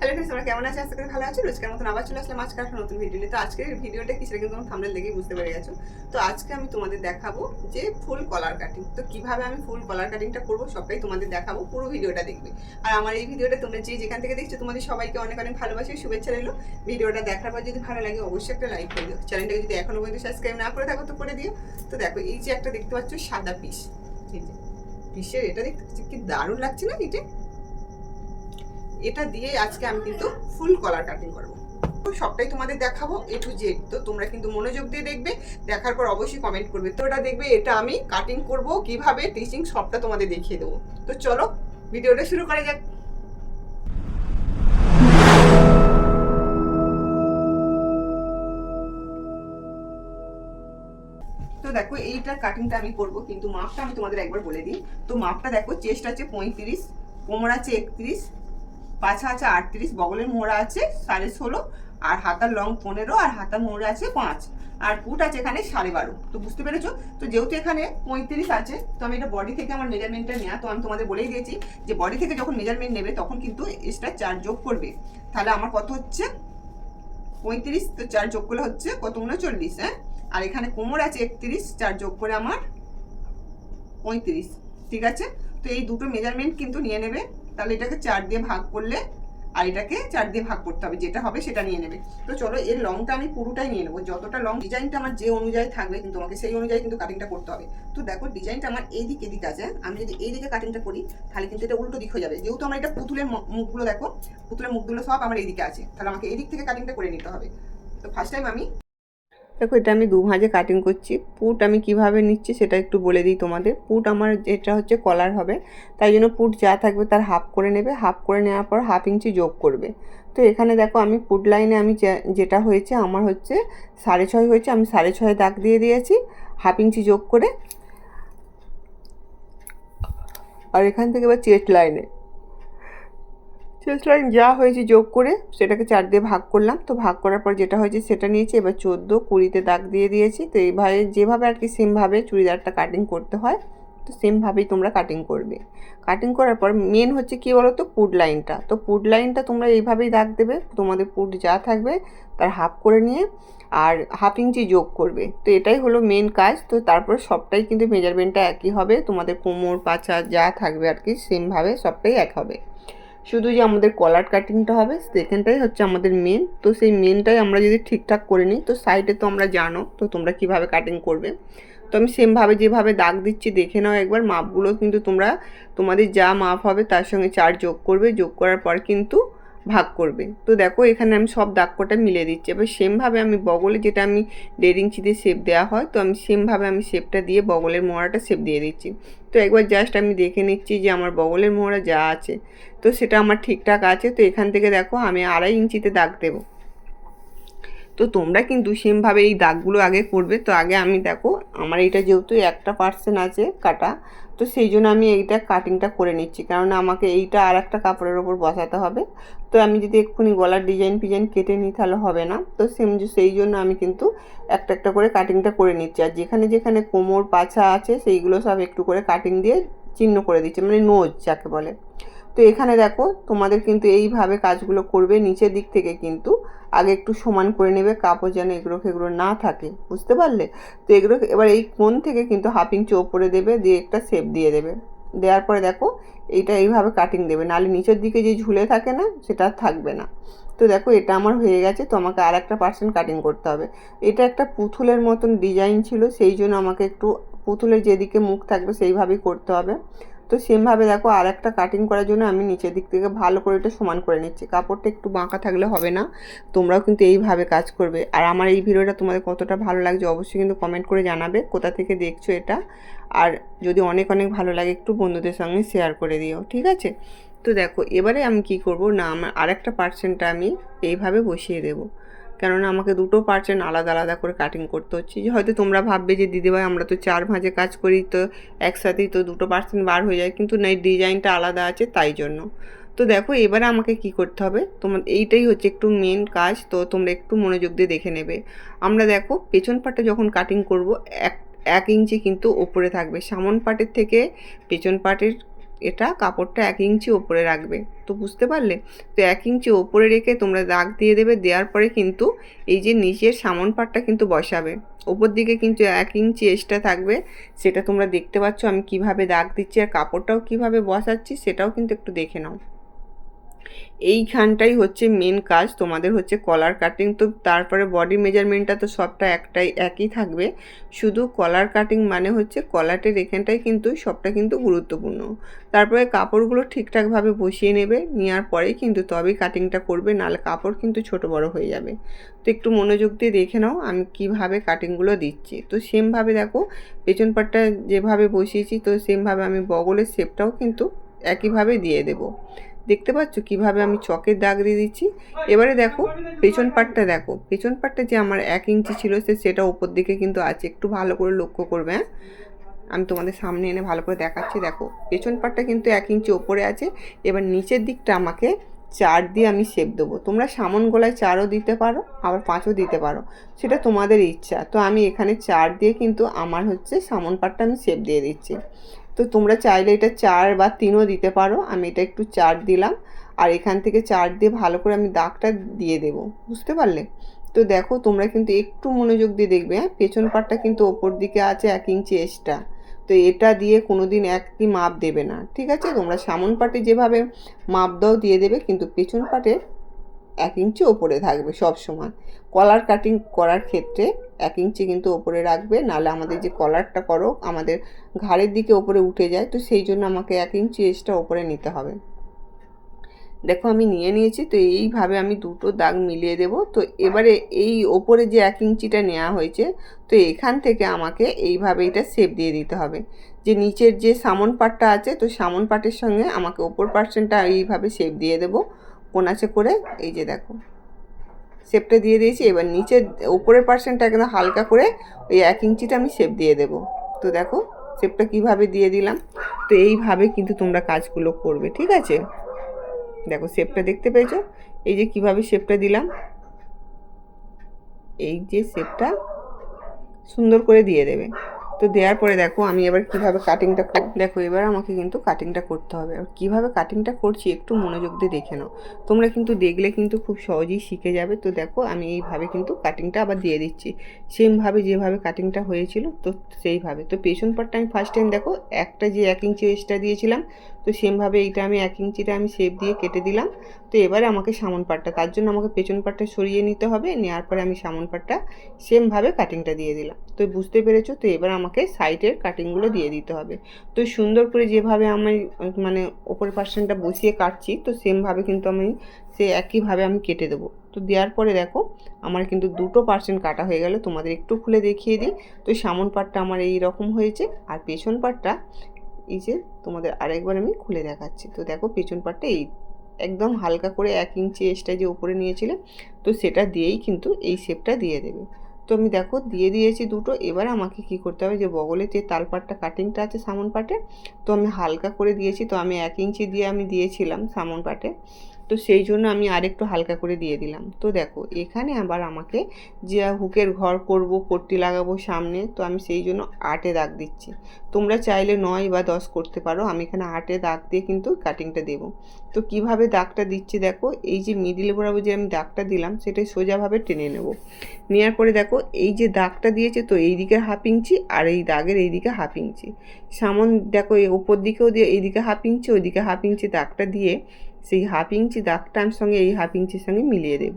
Hello friends তোমরা কেমন আছো? আশা করি ভালো আছো। রোজকার মতন আবার চলে আসলাম আজকে একটা নতুন ভিডিও নিয়ে। তো আজকের ভিডিওটা কি সেটা কিন্তু তোমরা থামলে দেখেই বুঝতে পেরে গেছো। তো আজকে আমি তোমাদের দেখাবো যে ফুল কলার কাটিং তো কীভাবে আমি ফুল কলার কাটিংটা করব সবটাই তোমাদের দেখাবো, পুরো ভিডিওটা দেখবে। আর আমার এই ভিডিওটা তোমরা যে যেখান থেকে দেখছ, তোমাদের সবাইকে অনেক অনেক ভালোবাসি শুভেচ্ছা রইল। ভিডিওটা দেখার পর যদি ভালো লাগে, অবশ্যই একটা লাইক করে দিও। চ্যানেলটাকে যদি এখনও পর্যন্ত সাবস্ক্রাইব না করে থাকো, তো করে দিও। তো দেখো, এই যে একটা দেখতে পাচ্ছ, সাদা পিস এই যে পিসের এটা দেখতে কি দারুণ লাগছে না, এটা? এটা দিয়ে আজকে আমি কিন্তু ফুল কলার কাটিং করব। সবটাই তোমাদের দেখাবো এ টু জেড তো তোমরা কিন্তু মনোযোগ দিয়ে দেখবে, দেখার পর অবশ্যই কমেন্ট করবে। তো এটা দেখবে, এটা আমি কাটিং করব, কীভাবে টিচিং সবটা তোমাদের দেখিয়ে দেবো। তো চলো, ভিডিওটা শুরু করা যাক। তো দেখো, এইটার কাটিংটা আমি করব, কিন্তু মাপটা আমি তোমাদের একবার বলে দিই। তো মাপটা দেখো চেস্ট আছে পঁয়ত্রিশ, কোমর আছে একত্রিশ পাছা আছে আটত্রিশ বগলের মোড়া আছে, সাড়ে ষোলো, আর হাতার লং পনেরো, আর হাতার মোড়া আছে পাঁচ, আর পুট আছে এখানে সাড়ে বারো। তো বুঝতে পেরেছ? তো যেহেতু এখানে পঁয়ত্রিশ আছে, তো আমি এটা বডি থেকে আমার মেজারমেন্টটা নেওয়া তো আমি তোমাদের বলেই দিয়েছি যে বডি থেকে যখন মেজারমেন্ট নেবে, তখন কিন্তু এক্সট্রা চার যোগ করবে। তাহলে আমার কত হচ্ছে? পঁয়ত্রিশ, তো চার যোগ করলে হচ্ছে কত উনচল্লিশ হ্যাঁ আর এখানে কোমর আছে একত্রিশ, চার যোগ করে আমার পঁয়ত্রিশ, ঠিক আছে? তো এই দুটো মেজারমেন্ট কিন্তু নিয়ে নেবে। তাহলে এটাকে চার দিয়ে ভাগ করলে আর এটাকে চার দিয়ে ভাগ করতে হবে, যেটা হবে সেটা নিয়ে নেবে। তো চলো এর লংটা আমি পুরোটাই নিয়ে নেব। যতটা লং ডিজাইনটা আমার যে অনুযায়ী থাকবে, কিন্তু আমাকে সেই অনুযায়ী কিন্তু কাটিংটা করতে হবে। তো দেখো ডিজাইনটা আমার এই দিকে এদিকে আছে? আমি যদি এই দিকে কাটিংটা করি, তাহলে কিন্তু এটা উল্টো দিক হয়ে যাবে। যেহেতু আমার এটা পুতুলের মুখগুলো দেখো, পুতুলের মুখগুলো সব আমার এইদিকে আছে। তাহলে আমাকে এই দিক থেকে কাটিংটা করে নিতে হবে। তো ফার্স্ট টাইম আমি দেখো, এটা আমি দু ভাঁজে কাটিং করছি। পুট আমি কীভাবে নিচ্ছি সেটা একটু বলে দিই তোমাদের। পুট আমার যেটা হচ্ছে কলার হবে, তাই জন্য পুট যা থাকবে তার হাফ করে নেবে। হাফ করে নেওয়ার পর হাফ ইঞ্চি যোগ করবে। তো এখানে দেখো, আমি পুট লাইনে আমি যেটা হয়েছে আমার হচ্ছে সাড়ে ছয় হয়েছে, আমি সাড়ে ছয় দাগ দিয়ে দিয়েছি হাফ ইঞ্চি যোগ করে। আর এখান থেকে এবার চেস্ট লাইনে লাইন যা হয়েছে যোগ করে সেটাকে চার দিয়ে ভাগ করলাম। তো ভাগ করার পর যেটা হয়েছে সেটা নিয়েছি। এবার চোদ্দ কুড়িতে দাগ দিয়ে দিয়েছি। তো এইভাবে যেভাবে আর কি সেমভাবে চুড়িদারটা কাটিং করতে হয়, তো সেমভাবেই তোমরা কাটিং করবে। কাটিং করার পর মেন হচ্ছে কী বলো তো পুড লাইনটা। তো পুড লাইনটা তোমরা এইভাবেই দাগ দেবে। তোমাদের পুড যা থাকবে তার হাফ করে নিয়ে আর হাফ ইঞ্চি যোগ করবে। তো এটাই হলো মেন কাজ। তো তারপর সবটাই কিন্তু মেজারমেন্টটা একই হবে। তোমাদের কোমর, পাছা যা থাকবে আর কি সেমভাবে সবটাই এক হবে। শুধু যে আমাদের কলার কাটিংটা হবে সেখানটাই হচ্ছে আমাদের মেন তো সেই মেনটাই আমরা যদি ঠিকঠাক করে নিই, তো সাইডে তো আমরা জানো তো তোমরা কীভাবে কাটিং করবে। তো আমি সেমভাবে যেভাবে দাগ দিচ্ছি, দেখে নাও একবার। মাপগুলো কিন্তু তোমরা, তোমাদের যা মাপ হবে তার সঙ্গে চার যোগ করবে। যোগ করার পর কিন্তু ভাগ করবে। তো দেখো, এখানে আমি সব দাগ কটা মিলিয়ে দিচ্ছি। এবার সেমভাবে আমি বগলে যেটা আমি দেড় ইঞ্চি দিয়ে শেপ দেওয়া হয়, তো আমি সেমভাবে আমি শেপটা দিয়ে বগলের মোড়াটা শেপ দিয়ে দিচ্ছি। তো একবার জাস্ট আমি দেখে নিচ্ছি যে আমার বগলের মোড়া যা আছে, তো সেটা আমার ঠিকঠাক আছে। তো এখান থেকে দেখো, আমি আড়াই ইঞ্চিতে দাগ দেবো। তো তোমরা কিন্তু সেমভাবে এই দাগগুলো আগে করবে। তো আগে আমি দেখো, আমার এটা যেহেতু একটা পার্সেন্ট আছে কাটা তো সেই জন্য আমি এইটা কাটিংটা করে নিচ্ছি। কারণ আমাকে এইটা আর একটা কাপড়ের ওপর বসাতে হবে। তো আমি যদি এক্ষুনি গলার ডিজাইন ফিজাইন কেটে নিই তাহলে হবে না। তো সেম সেই জন্য আমি কিন্তু একটা একটা করে কাটিংটা করে নিচ্ছি। আর যেখানে যেখানে কোমর, পাছা আছে, সেইগুলো সব একটু করে কাটিং দিয়ে চিহ্ন করে দিচ্ছি। মানে নোজ যাকে বলে। তো এখানে দেখো, তোমাদের কিন্তু এইভাবে কাজগুলো করবে নিচের দিক থেকে কিন্তু। আগে একটু সমান করে নেবে, কাপড় যেন এগুলো এগুলো না থাকে, বুঝতে পারলে? তো এগুলো এবার এই কোণ থেকে কিন্তু হাফ ইঞ্চি ওপরে দেবে, দিয়ে একটা শেপ দিয়ে দেবে। দেওয়ার পরে দেখো, এইটা এইভাবে কাটিং দেবে, নাহলে নিচের দিকে যে ঝুলে থাকে না, সেটা থাকবে না। তো দেখো, এটা আমার হয়ে গেছে, তো আমাকে আর একটা পার্সেন্ট কাটিং করতে হবে। এটা একটা পুতুলের মতন ডিজাইন ছিল, সেই জন্য আমাকে একটু পুতুলের যেদিকে মুখ থাকবে, সেইভাবেই করতে হবে। তো সেমভাবে দেখো আর একটা কাটিং করার জন্য আমি নিচের দিক থেকে ভালো করে এটা সমান করে নিচ্ছি। কাপড়টা একটু বাঁকা থাকলে হবে না, তোমরাও কিন্তু এইভাবে কাজ করবে। আর আমার এই ভিডিওটা তোমাদের কতটা ভালো লাগছে অবশ্যই কিন্তু কমেন্ট করে জানাবে, কোথা থেকে দেখছ এটা? আর যদি অনেক অনেক ভালো লাগে একটু বন্ধুদের সঙ্গে শেয়ার করে দিও, ঠিক আছে? তো দেখো, এবারে আমি কি করব? না, আমার আরেকটা পার্সেন্টটা আমি এইভাবে বসিয়ে দেবো। কেননা আমাকে দুটো পার্সেন্ট আলাদা আলাদা করে কাটিং করতে হচ্ছে। যে হয়তো তোমরা ভাববে যে, দিদিভাই, আমরা তো চার ভাঁজে কাজ করি, তো একসাথেই তো দুটো পার্সেন্ট বার হয়ে যায়। কিন্তু না ডিজাইনটা আলাদা আছে তাই জন্য। তো দেখো, এবারে আমাকে কি করতে হবে? তোমার এইটাই হচ্ছে একটু মেন কাজ। তো তোমরা একটু মনোযোগ দিয়ে দেখে নেবে। আমরা দেখো, পেছন পাটে যখন কাটিং করব, এক এক ইঞ্চি কিন্তু ওপরে থাকবে। সামন পাটের থেকে পেছন পাটের এটা কাপড়টা এক ইঞ্চি ওপরে রাখবে। তো বুঝতে পারলে? তো এক ইঞ্চি ওপরে রেখে তোমরা দাগ দিয়ে দেবে, দেওয়ার পরে কিন্তু এই যে নিচের সামন পাটটা কিন্তু বসাবে। ওপর দিকে কিন্তু এক ইঞ্চি এক্সট্রা থাকবে। সেটা তোমরা দেখতে পাচ্ছ আমি কীভাবে দাগ দিচ্ছি আর কাপড়টাও কীভাবে বসাচ্ছি সেটাও কিন্তু একটু দেখে নাও। এইখানটাই হচ্ছে মেন কাজ, তোমাদের হচ্ছে কলার কাটিং তো তারপরে বডি মেজারমেন্টটা তো সবটা একটাই, একই থাকবে। শুধু কলার কাটিং মানে হচ্ছে কলাটের এখানটাই কিন্তু সবটা কিন্তু গুরুত্বপূর্ণ। তারপরে কাপড়গুলো ঠিকঠাকভাবে বসিয়ে নেবে, নেওয়ার পরেই কিন্তু তবেই কাটিংটা করবে, নাহলে কাপড় কিন্তু ছোট বড় হয়ে যাবে। তো একটু মনোযোগ দিয়ে দেখে নাও, আমি কীভাবে কাটিংগুলো দিচ্ছি। তো সেমভাবে দেখো, পেছন পাটটা যেভাবে বসিয়েছি, তো সেমভাবে আমি বগলের শেপটাও কিন্তু একইভাবে দিয়ে দেবো। দেখতে পাচ্ছ? কীভাবে আমি চকের দাগ দিয়ে দিচ্ছি? এবারে দেখো, পেছন পাটটা দেখো। পেছন পাটটা যে আমার এক ইঞ্চি ছিল, সে সেটা উপর দিকে কিন্তু আছে। একটু ভালো করে লক্ষ্য করবে হ্যাঁ? আমি তোমাদের সামনে এনে ভালো করে দেখাচ্ছি। দেখো, পেছন পাটটা কিন্তু এক ইঞ্চি ওপরে আছে। এবার নিচের দিকটা আমাকে চার দিয়ে আমি শেপ দেবো। তোমরা সামন গলায় চারও দিতে পারো, আবার পাঁচও দিতে পারো। সেটা তোমাদের ইচ্ছা। তো আমি এখানে চার দিয়ে কিন্তু আমার হচ্ছে সামন পাটটা আমি শেপ দিয়ে দিচ্ছি। তো তোমরা চাইলে এটা চার বা তিনও দিতে পারো। আমি এটা একটু চার দিলাম। আর এখান থেকে চার দিয়ে ভালো করে আমি দাগটা দিয়ে দেব। বুঝতে পারলে? তো দেখো, তোমরা কিন্তু একটু মনোযোগ দিয়ে দেখবে হ্যাঁ? পেছন পাটটা কিন্তু ওপর দিকে আছে এক ইঞ্চি এক্সট্রা। তো এটা দিয়ে কোনো দিন একই মাপ দেবে না। ঠিক আছে? তোমরা সামন পাটে যেভাবে মাপ দাও দিয়ে দেবে, কিন্তু পেছন পাটে এক ইঞ্চি ওপরে থাকবে সব সময়। কলার কাটিং করার ক্ষেত্রে এক ইঞ্চি কিন্তু ওপরে রাখবে, নাহলে আমাদের যে কলারটা করো, আমাদের ঘাড়ের দিকে ওপরে উঠে যায়, তো সেই জন্য আমাকে এক ইঞ্চি এক্সট্রা ওপরে নিতে হবে। দেখো আমি নিয়ে নিয়েছি, তো এইভাবে আমি দুটো দাগ মিলিয়ে দেব। তো এবারে এই ওপরে যে এক ইঞ্চিটা নেওয়া হয়েছে, তো এখান থেকে আমাকে এইভাবে এটা শেপ দিয়ে দিতে হবে। যে নিচের যে সামন পাটটা আছে, তো সামন পাটের সঙ্গে আমাকে ওপর পার্সেন্টটা এইভাবে শেপ দিয়ে দেবো। কোনাচে করে, এই যে দেখো। শেপটা দিয়ে দিয়েছি, এবার নিচের ওপরের পার্সেন্টটা একদম হালকা করে ওই এক ইঞ্চিটা আমি শেপ দিয়ে দেবো। তো দেখো শেপটা কীভাবে দিয়ে দিলাম, তো এইভাবে কিন্তু তোমরা কাজগুলো করবে, ঠিক আছে? দেখো শেপটা দেখতে পেয়েছ? এই যে কীভাবে শেপটা দিলাম, এই যে শেপটা সুন্দর করে দিয়ে দেবে। তো দেওয়ার পরে দেখো, আমি এবার কীভাবে কাটিংটা দেখো, এবার আমাকে কিন্তু কাটিংটা করতে হবে। আর কীভাবে কাটিংটা করছি একটু মনোযোগ দিয়ে দেখে নাও। তোমরা কিন্তু দেখলে কিন্তু খুব সহজেই শিখে যাবে। তো দেখো, আমি এইভাবে কিন্তু কাটিংটা আবার দিয়ে দিচ্ছি। সেমভাবে যেভাবে কাটিংটা হয়েছিল, তো সেইভাবে। তো পেছন পাটটা আমি ফার্স্ট টাইম দেখো, একটা যে এক ইঞ্চি এক্সট্রা দিয়েছিলাম, তো সেমভাবে এইটা আমি এক ইঞ্চিটা আমি শেপ দিয়ে কেটে দিলাম। তো এবারে আমাকে সামন পাটটা তার জন্য আমাকে পেছন পাটটা সরিয়ে নিতে হবে। নেওয়ার পরে আমি সামন পাটটা সেমভাবে কাটিংটা দিয়ে দিলাম। তো বুঝতে পেরেছ? তো এবার আমাকে সাইডের কাটিংগুলো দিয়ে দিতে হবে। তো সুন্দর করে যেভাবে আমি মানে ওপরের পার্সেন্টটা বসিয়ে কাটছি, তো সেমভাবে কিন্তু আমি সে একইভাবে আমি কেটে দেবো। তো দেওয়ার পরে দেখো, আমার কিন্তু দুটো পার্সেন্ট কাটা হয়ে গেল, তোমাদের একটু খুলে দেখিয়ে দিই। তো সামন পাটটা আমার এই রকম হয়েছে, আর পেছন পাটটা এই যে তোমাদের আরেকবার আমি খুলে দেখাচ্ছি। তো দেখো পেছন পাটটা এই একদম হালকা করে এক ইঞ্চি এক্সট্রা যে উপরে নিয়েছিলে, তো সেটা দিয়েই কিন্তু এই শেপটা দিয়ে দেবে। তো আমি দেখো দিয়ে দিয়েছি দুটো, এবার আমাকে কি করতে হবে যে বগলের যে তালপাটটা কাটিংটা আছে সামন পাটে, তো আমি হালকা করে দিয়েছি, তো আমি এক ইঞ্চি দিয়ে আমি দিয়েছিলাম সামন পাটে। তো সেই জন্য আমি আরেকটু হালকা করে দিয়ে দিলাম। তো দেখো, এখানে আবার আমাকে যে হুকের ঘর করব, পট্টি লাগাবো সামনে, তো আমি সেই জন্য আটে দাগ দিচ্ছি। তোমরা চাইলে নয় বা দশ করতে পারো, আমি এখানে আটে দাগ দিয়ে কিন্তু কাটিংটা দেবো। তো কীভাবে দাগটা দিচ্ছি দেখো, এই যে মিডিল বরাবর যে আমি দাগটা দিলাম, সেটাই সোজাভাবে টেনে নেব। নেওয়ার পরে দেখো, এই যে দাগটা দিয়েছে, তো এই দিকে হাফ ইঞ্চি আর এই দাগের এই দিকে হাফ ইঞ্চি সামন দেখো এই ওপর দিকেও দিয়ে এইদিকে হাফ ইঞ্চি ওইদিকে হাফ ইঞ্চি দাগটা দিয়ে সেই হাফ ইঞ্চি দাগটার সঙ্গে এই হাফ ইঞ্চির সঙ্গে মিলিয়ে দেব।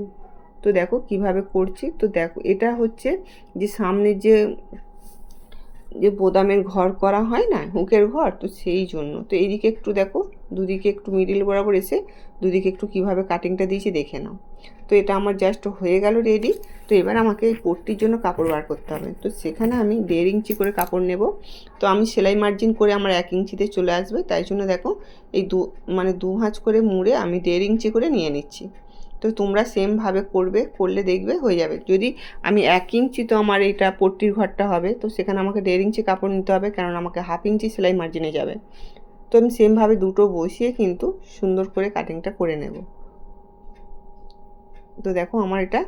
তো দেখো কীভাবে করছি। তো দেখো এটা হচ্ছে যে সামনের যে যে বোদামের ঘর করা হয় না, হুকের ঘর, তো সেই জন্য। তো এইদিকে একটু দেখো, দুদিকে একটু মিডিল বরাবর এসে দুদিকে একটু কীভাবে কাটিংটা দিয়েছি দেখে নাও। তো এটা আমার জাস্ট হয়ে গেল রেডি তো এবার আমাকে এই পট্টির জন্য কাপড় বার করতে হবে। তো সেখানে আমি দেড় ইঞ্চি করে কাপড় নেব। তো আমি সেলাই মার্জিন করে আমার এক ইঞ্চিতে চলে আসবে। তাই জন্য দেখো, এই দু মানে দু হাঁচ করে মুড়ে আমি দেড় ইঞ্চি করে নিয়ে নিচ্ছি। তো তোমরা সেমভাবে করবে, করলে দেখবে হয়ে যাবে। যদি আমি এক ইঞ্চি তো আমার এটা পট্টির ঘরটা হবে, তো সেখানে আমাকে দেড় ইঞ্চি কাপড় নিতে হবে কারণ আমাকে হাফ ইঞ্চি সেলাই মার্জিনে যাবে। তো আমি সেমভাবে দুটো বসিয়ে কিন্তু সুন্দর করে কাটিংটা করে নেব। তো দেখো আমার এটা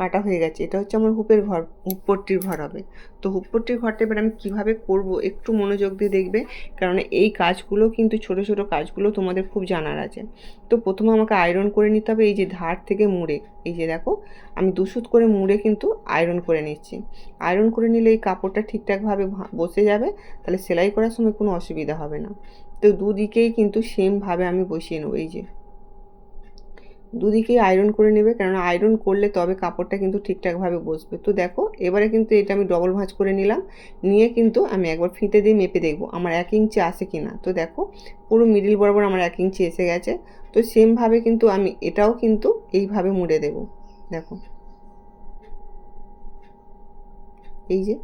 কাটা হয়ে গেছে। এটা হচ্ছে আমার হুপের ঘর হুপপট্টির ঘর হবে। তো হুপপট্টির ঘরটা এবার আমি কীভাবে করব একটু মনোযোগ দিয়ে দেখবে, কারণ এই কাজগুলো কিন্তু ছোট ছোট কাজগুলো তোমাদের খুব জানার আছে। তো প্রথমে আমাকে আয়রন করে নিতে হবে এই যে ধার থেকে মুড়ে। এই যে দেখো, আমি দুসুত করে মুড়ে কিন্তু আয়রন করে নিচ্ছি। আয়রন করে নিলে এই কাপড়টা ঠিকঠাকভাবে বসে যাবে, তাহলে সেলাই করার সময় কোনো অসুবিধা হবে না। তো দুদিকেই কিন্তু সেমভাবে আমি বসিয়ে নেব, এই যে। দুদিকেই আয়রন করে নেবে, কেননা আয়রন করলে তবে কাপড়টা কিন্তু ঠিকঠাকভাবে বসবে। তো দেখো, এবারে কিন্তু এটা আমি ডবল ভাঁজ করে নিলাম। নিয়ে কিন্তু আমি একবার ফিতে দিয়ে মেপে দেখব আমার এক ইঞ্চি আসে কি না তো দেখো, পুরো মিডিল বরাবর আমার এক ইঞ্চি এসে গেছে। তো সেমভাবে কিন্তু আমি এটাও কিন্তু এইভাবে মুড়ে দেব। দেখো। এই যে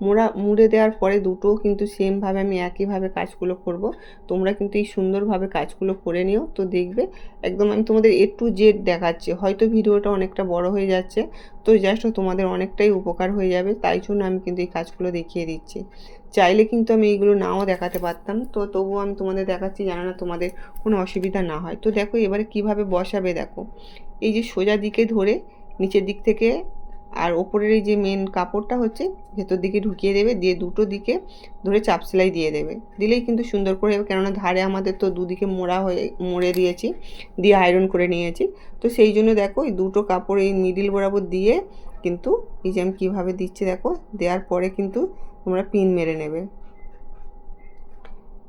মোড়া, মুড়ে দেওয়ার পরে দুটো কিন্তু সেমভাবে আমি একইভাবে কাজগুলো করব। তোমরা কিন্তু এই সুন্দরভাবে কাজগুলো করে নিও। তো দেখবে একদম আমি তোমাদের এ টু জেড দেখাচ্ছি। হয়তো ভিডিওটা অনেকটা বড় হয়ে যাচ্ছে, তো জাস্ট তোমাদের অনেকটাই উপকার হয়ে যাবে। তাই জন্য আমি কিন্তু এই কাজগুলো দেখিয়ে দিচ্ছি। চাইলে কিন্তু আমি এইগুলো নাও দেখাতে পারতাম। তো তবুও আমি তোমাদের দেখাচ্ছি জানো না তোমাদের কোনো অসুবিধা না হয়। তো দেখো এবারে কীভাবে বসাবে দেখো। এই যে সোজা দিকে ধরে নিচের দিক থেকে আর ওপরের এই যে মেন কাপড়টা হচ্ছে, ভেতর দিকে ঢুকিয়ে দেবে, দিয়ে দুটো দিকে ধরে চাপ সেলাই দিয়ে দেবে। দিলেই কিন্তু সুন্দর করে যাবে কেননা ধারে আমাদের তো দুদিকে মোড়া হয়ে, মুড়ে দিয়েছি, দিয়ে আয়রন করে নিয়েছি। তো সেই জন্য দেখো, এই দুটো কাপড় এই মিডিল বরাবর দিয়ে কিন্তু এই যে আমি কীভাবে দিচ্ছি দেখো, দেওয়ার পরে কিন্তু তোমরা পিন মেরে নেবে।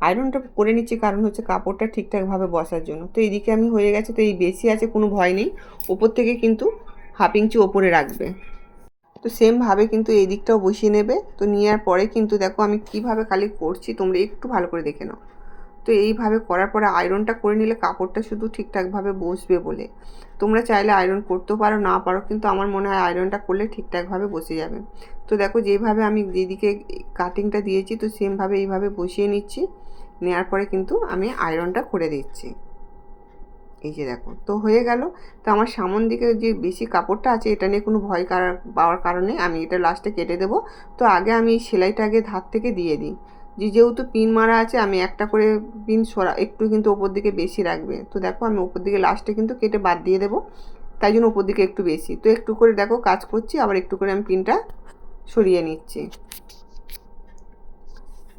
আয়রনটা করে নিচ্ছি কারণ হচ্ছে কাপড়টা ঠিকঠাকভাবে বসার জন্য। তো এইদিকে আমি হয়ে গেছে, তো এই বেশি আছে, কোনো ভয় নেই। ওপর থেকে কিন্তু হাফ ইঞ্চি ওপরে রাখবে। তো সেমভাবে কিন্তু এই দিকটাও বসিয়ে নেবে। তো নেওয়ার পরে কিন্তু দেখো আমি কীভাবে খালি করছি, তোমরা একটু ভালো করে দেখে নাও। তো এইভাবে করার পরে আয়রনটা করে নিলে কাপড়টা শুধু ঠিকঠাকভাবে বসবে বলে। তোমরা চাইলে আয়রন করতেও পারো, না পারো, কিন্তু আমার মনে হয় আয়রনটা করলে ঠিকঠাকভাবে বসে যাবে। তো দেখো যেভাবে আমি যেদিকে কাটিংটা দিয়েছি, তো সেমভাবে এইভাবে বসিয়ে নিচ্ছি। নেওয়ার পরে কিন্তু আমি আয়রনটা করে দিচ্ছি। এই যে দেখো, তো হয়ে গেল। তো আমার সামন দিকে যে বেশি কাপড়টা আছে, এটা নিয়ে কোনো ভয় পাওয়ার কারণে আমি এটা লাস্টে কেটে দেবো। তো আগে আমি সেলাইটা আগে ধার থেকে দিয়ে দিই। যে যেহেতু পিন মারা আছে, আমি একটা করে পিন সরা, একটু কিন্তু ওপর দিকে বেশি রাখবে। তো দেখো, আমি ওপর দিকে লাস্টে কিন্তু কেটে বাদ দিয়ে দেবো। তাই জন্য ওপর দিকে একটু বেশি। তো একটু করে দেখো, কাজ করছি, আবার একটু করে আমি পিনটা সরিয়ে নিচ্ছি।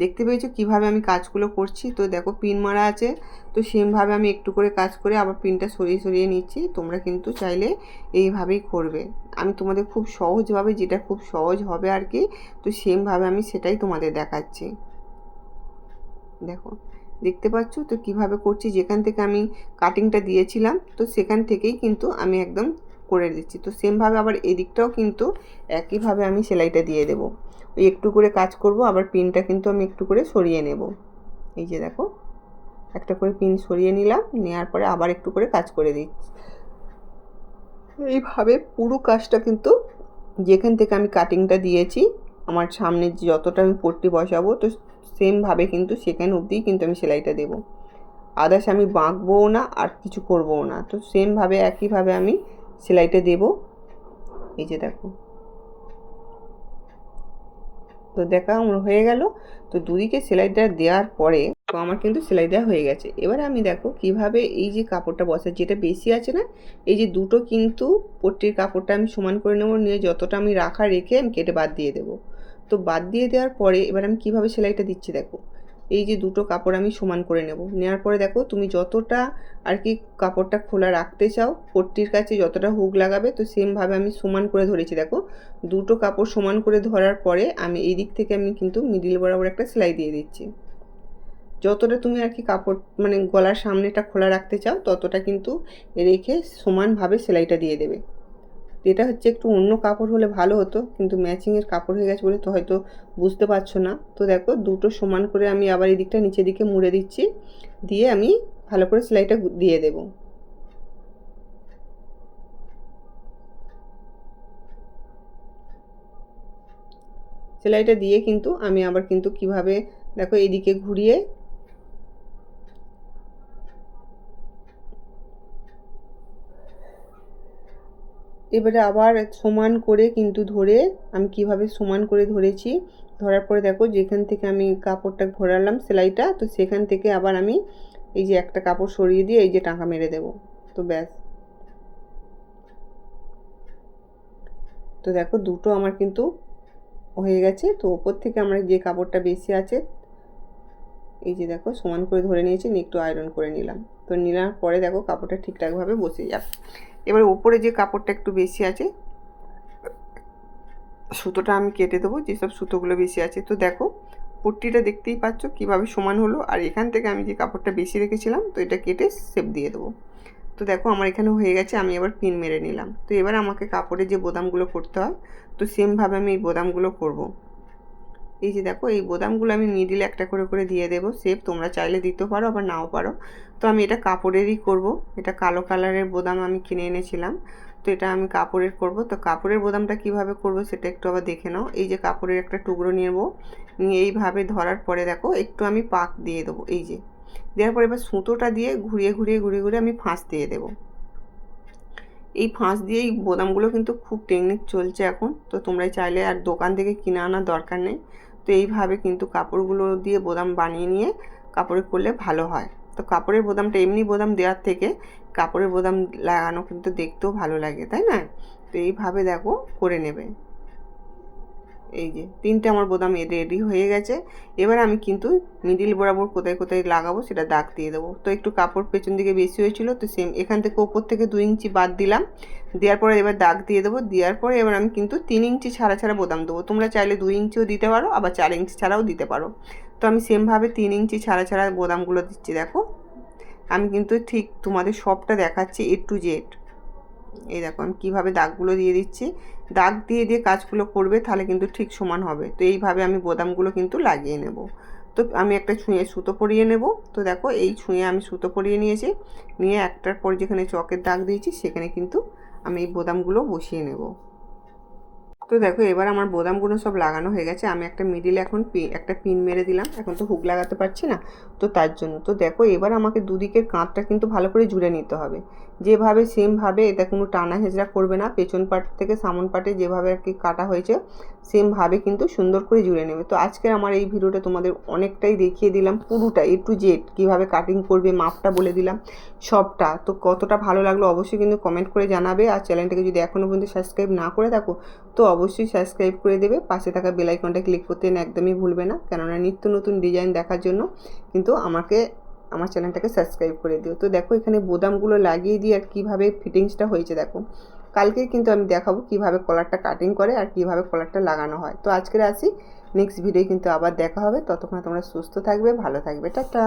দেখতে পেয়েছ কীভাবে আমি কাজগুলো করছি? তো দেখো পিন মারা আছে। তো সেমভাবে আমি একটু করে কাজ করে আবার পিনটা সরিয়ে সরিয়ে নিচ্ছি। তোমরা কিন্তু চাইলে এইভাবেই করবে। আমি তোমাদের খুব সহজভাবে, যেটা খুব সহজ হবে আর কি, তো সেমভাবে আমি সেটাই তোমাদের দেখাচ্ছি। দেখো, দেখতে পাচ্ছ? তো কীভাবে করছি? যেখান থেকে আমি কাটিংটা দিয়েছিলাম, তো সেখান থেকেই কিন্তু আমি একদম করে দিচ্ছি। তো সেমভাবে আবার এদিকটাও কিন্তু একইভাবে আমি সেলাইটা দিয়ে দেবো। ওই একটু করে কাজ করব, আবার পিনটা কিন্তু আমি একটু করে সরিয়ে নেব। এই যে দেখো, একটা করে পিন সরিয়ে নিলাম নেওয়ার পরে আবার একটু করে কাজ করে দিচ্ছি। এইভাবে পুরো কাজটা কিন্তু যেখান থেকে আমি কাটিংটা দিয়েছি, আমার সামনে যতটা আমি পট্টি বসাবো, তো সেমভাবে কিন্তু সেখানে অবধিই কিন্তু আমি সেলাইটা দেবো। আদার্স আমি বাঁকবও না আর কিছু করবও না। তো সেমভাবে একইভাবে আমি সেলাইটা দেবো। এই যে দেখো। তো দেখা আমার হয়ে গেল। তো দুদিকে সেলাইটা দেওয়ার পরে তো আমার কিন্তু সেলাই দেওয়া হয়ে গেছে। এবার আমি দেখো কীভাবে এই যে কাপড়টা বসে, যেটা বেশি আছে না, এই যে দুটো কিন্তু পট্টির কাপড়টা আমি সমান করে নেব, নিয়ে যতটা আমি রাখা রেখে আমি কেটে বাদ দিয়ে দেবো। তো বাদ দিয়ে দেওয়ার পরে এবার আমি কীভাবে সেলাইটা দিচ্ছি দেখো। এই যে দুটো কাপড় আমি সমান করে নেব। নেওয়ার পরে দেখো তুমি যতটা আর কি কাপড়টা খোলা রাখতে চাও, পট্টির কাছে যতটা হুক লাগাবে তো সেমভাবে আমি সমান করে ধরেছি। দেখো দুটো কাপড় সমান করে ধরার পরে আমি এই দিক থেকে আমি কিন্তু মিডিল বরাবর একটা সেলাই দিয়ে দিচ্ছি। যতটা তুমি আর কি কাপড় মানে গলার সামনেটা খোলা রাখতে চাও ততটা কিন্তু রেখে সমানভাবে সেলাইটা দিয়ে দেবে। এটা হচ্ছে একটু অন্য কাপড় হলে ভালো হতো, কিন্তু ম্যাচিংয়ের কাপড় হয়ে গেছে বলে তো হয়তো বুঝতে পারছ না। তো দেখো, দুটো সমান করে আমি আবার এই দিকটা নিচের দিকে মুড়ে দিচ্ছি, দিয়ে আমি ভালো করে সেলাইটা দিয়ে দেব। সেলাইটা দিয়ে কিন্তু আমি আবার কিন্তু কীভাবে, দেখো এদিকে ঘুরিয়ে এবারে আবার সমান করে কিন্তু ধরে আমি কীভাবে সমান করে ধরেছি, ধরার পরে দেখো যেখান থেকে আমি কাপড়টা ঘোরালাম সেলাইটা, তো সেখান থেকে আবার আমি এই যে একটা কাপড় সরিয়ে দিয়ে এই যে টাকা মেরে দেব। তো ব্যাস। তো দেখো দুটো আমার কিন্তু হয়ে গেছে, তো ওপর থেকে আমার যে কাপড়টা বেশি আছে, এই যে দেখো সমান করে ধরে নিয়েছি, নিয়ে একটু আয়রন করে নিলাম। তো নেওয়ার পরে দেখো কাপড়টা ঠিকঠাকভাবে বসে যাবে। এবার ওপরে যে কাপড়টা একটু বেশি আছে, সুতোটা আমি কেটে দেবো যেসব সুতোগুলো বেশি আছে। তো দেখো, পট্টিটা দেখতেই পাচ্ছ কীভাবে সমান হলো। আর এখান থেকে আমি যে কাপড়টা বেশি রেখেছিলাম, তো এটা কেটে শেপ দিয়ে দেবো। তো দেখো, আমার এখানে হয়ে গেছে, আমি এবার পিন মেরে নিলাম। তো এবার আমাকে কাপড়ে যে বোদামগুলো করতে হয়, তো সেমভাবে আমি এই বোদামগুলো করব। এই যে দেখো, এই বোদামগুলো আমি মিডিলে একটা করে করে দিয়ে দেবো। শেপ তোমরা চাইলে দিতেও পারো, আবার নাও পারো। তো আমি এটা কাপড়েরই করব। এটা কালো কালারের বোদাম আমি কিনে এনেছিলাম। তো এটা আমি কাপড়ের করব। তো কাপড়ের বোদামটা কীভাবে করব সেটা একটু আবার দেখে নাও। এই যে কাপড়ের একটা টুকরো নেব। নিয়ে এইভাবে ধরার পরে দেখো, একটু আমি পাক দিয়ে দেবো। এই যে, দেওয়ার পরে এবার সুতোটা দিয়ে ঘুরিয়ে ঘুরিয়ে ঘুরিয়ে ঘুরিয়ে আমি ফাঁস দিয়ে দেবো। এই ফাঁস দিয়েই বোদামগুলো কিন্তু খুব টেকনিক চলছে এখন। তো তোমরা চাইলে আর দোকান থেকে কিনে আনার দরকার নেই। তো এইভাবে কিন্তু কাপড়গুলো দিয়ে বোদাম বানিয়ে নিয়ে কাপড়ে করলে ভালো হয়। তো কাপড়ের বোদামটা, এমনি বোদাম দেওয়ার থেকে কাপড়ের বোদাম লাগানো কিন্তু দেখতেও ভালো লাগে, তাই না? তো এইভাবে দেখো, করে নেবে। এই যে, তিনটে আমার বোদাম এ রেডি হয়ে গেছে। এবার আমি কিন্তু মিডিল বরাবর কোথায় কোথায় লাগাবো সেটা দাগ দিয়ে দেবো। তো একটু কাপড় পেছন দিকে বেশি হয়েছিল, তো সেম এখান থেকে ওপর থেকে দু ইঞ্চি বাদ দিলাম। দেওয়ার পরে এবার দাগ দিয়ে দেবো। দেওয়ার পরে এবার আমি কিন্তু তিন ইঞ্চি ছাড়া ছাড়া বোদাম দেবো। তোমরা চাইলে দুই ইঞ্চিও দিতে পারো, আবার চার ইঞ্চি ছাড়াও দিতে পারো। তো আমি সেমভাবে তিন ইঞ্চি ছাড়া ছাড়া বোদামগুলো দিচ্ছি, দেখো। আমি কিন্তু ঠিক তোমাদের সবটা দেখাচ্ছি এ টু জেড এই দেখো, আমি কীভাবে দাগগুলো দিয়ে দিচ্ছি। দাগ দিয়ে দিয়ে কাজগুলো করবে, তাহলে কিন্তু ঠিক সমান হবে। তো এইভাবে আমি বোদামগুলো কিন্তু লাগিয়ে নেব। তো আমি একটা ছুঁয়ে সুতো পরিয়ে নেব। তো দেখো, এই ছুঁয়ে আমি সুতো পরিয়ে নিয়েছি। নিয়ে একটার পর যেখানে চকের দাগ দিয়েছি, সেখানে কিন্তু আমি এই বোদামগুলো বসিয়ে নেব। তো দেখো, এবার আমার বোদামগুলো সব লাগানো হয়ে গেছে। আমি একটা মিডিলে এখন একটা পিন মেরে দিলাম। এখন তো হুক লাগাতে পারছি না। তো তার জন্য, তো দেখো, এবার আমাকে দুদিকের কাঁধটা কিন্তু ভালো করে জুড়ে নিতে হবে। যেভাবে সেমভাবে এটা কোনো টানা হেজরা করবে না, পেছন পাট থেকে সামন পাটে যেভাবে আর কি কাটা হয়েছে, সেমভাবে কিন্তু সুন্দর করে জুড়ে নেবে। তো আজকে আমার এই ভিডিওটা তোমাদের অনেকটাই দেখিয়ে দিলাম, পুরোটা এ টু জেড কীভাবে কাটিং করবে, মাপটা বলে দিলাম, সবটা। তো কতটা ভালো লাগল অবশ্যই কিন্তু কমেন্ট করে জানাবে, আর চ্যানেলটাকে যদি এখনও পর্যন্ত সাবস্ক্রাইব না করে থাকো, তো অবশ্যই সাবস্ক্রাইব করে দেবে, পাশে থাকা বেলাইকনটা ক্লিক করতে একদমই ভুলবে না, কেননা নিত্য নতুন ডিজাইন দেখার জন্য কিন্তু আমাকে আমার চ্যানেলটাকে সাবস্ক্রাইব করে দিও। তো দেখো, এখানে বোদামগুলো লাগিয়ে দিয়ে আর কীভাবে ফিটিংসটা হয়েছে দেখো। কালকে কিন্তু আমি দেখাবো কীভাবে কলারটা কাটিং করে আর কীভাবে কলারটা লাগানো হয়। তো আজকের আসি নেক্সট ভিডিও কিন্তু আবার দেখা হবে। ততক্ষণ তোমরা সুস্থ থাকবে, ভালো থাকবে। টাটা!